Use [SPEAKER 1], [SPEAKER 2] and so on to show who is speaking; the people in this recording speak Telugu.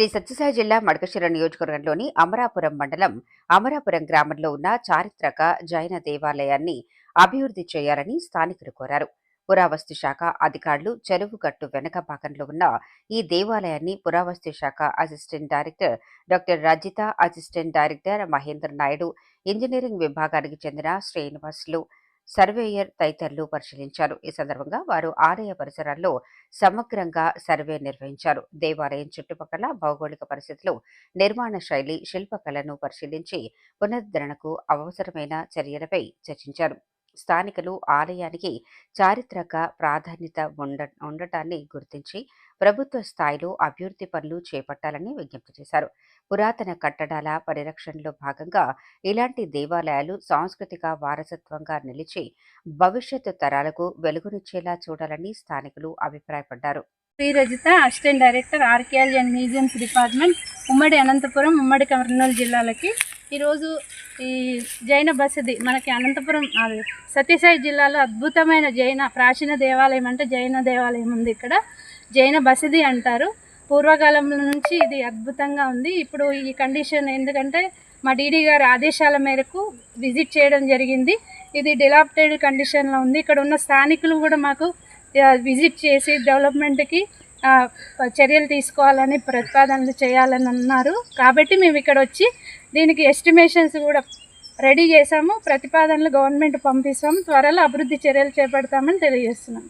[SPEAKER 1] శ్రీ సత్యసాయి జిల్లా మడకశిర నియోజకవర్గంలోని అమరాపురం మండలం అమరాపురం గ్రామంలో ఉన్న చారిత్రక జైన దేవాలయాన్ని అభివృద్ధి చేయాలని స్థానికులు కోరారు. పురావస్తు శాఖ అధికారులు చెరువు గట్టు వెనక భాగంలో ఉన్న ఈ దేవాలయాన్ని పురావస్తు శాఖ assistant director doctor Rajitha assistant director Mahendra Naidu engineering విభాగానికి చెందిన శ్రీనివాసులు సర్వేయర్ తదితరులు పరిశీలించారు. ఈ సందర్భంగా వారు ఆలయ పరిసరాల్లో సమగ్రంగా సర్వే నిర్వహించారు. దేవాలయం చుట్టుపక్కల భౌగోళిక పరిస్థితులు నిర్మాణ శైలి శిల్పకళను పరిశీలించి పునరుద్ధరణకు అవసరమైన చర్యలపై చర్చించారు. స్థానికులు ఆలయానికి చారిత్రక ప్రాధాన్యత ఉండ ఉండటాన్ని గుర్తించి ప్రభుత్వ స్థాయిలో అభివృద్ధి పనులు చేపట్టాలని విజ్ఞప్తి చేశారు. పురాతన కట్టడాల పరిరక్షణలో భాగంగా ఇలాంటి దేవాలయాలు సాంస్కృతిక వారసత్వంగా నిలిచి భవిష్యత్తు తరాలకు వెలుగునిచ్చేలా చూడాలని స్థానికులు అభిప్రాయపడ్డారు.
[SPEAKER 2] Sri Rajitha assistant director archaeology and museums department ఉమ్మడి అనంతపురం ఉమ్మడి కర్నూలు జిల్లాలకి ఈరోజు ఈ జైన బసది మనకి అనంతపురం అది సత్యసాయి జిల్లాలో అద్భుతమైన జైన ప్రాచీన దేవాలయం అంటే జైన దేవాలయం ఉంది ఇక్కడ. జైన బసది అంటారు. పూర్వకాలం నుంచి ఇది అద్భుతంగా ఉంది. ఇప్పుడు ఈ కండిషన్ ఎందుకంటే మా డీడీ గారి ఆదేశాల మేరకు విజిట్ చేయడం జరిగింది. ఇది డిలాప్టెడ్ కండిషన్లో ఉంది. ఇక్కడ ఉన్న స్థానికులు కూడా మాకు విజిట్ చేసి డెవలప్మెంట్కి చర్యలు తీసుకోవాలని ప్రతిపాదనలు చేయాలని అన్నారు. కాబట్టి మేము ఇక్కడ వచ్చి దీనికి ఎస్టిమేషన్స్ కూడా రెడీ చేశాము. ప్రతిపాదనలు గవర్నమెంట్ పంపిస్తాము. త్వరలో అభివృద్ధి చర్యలు చేపడతామని తెలియజేస్తున్నాం.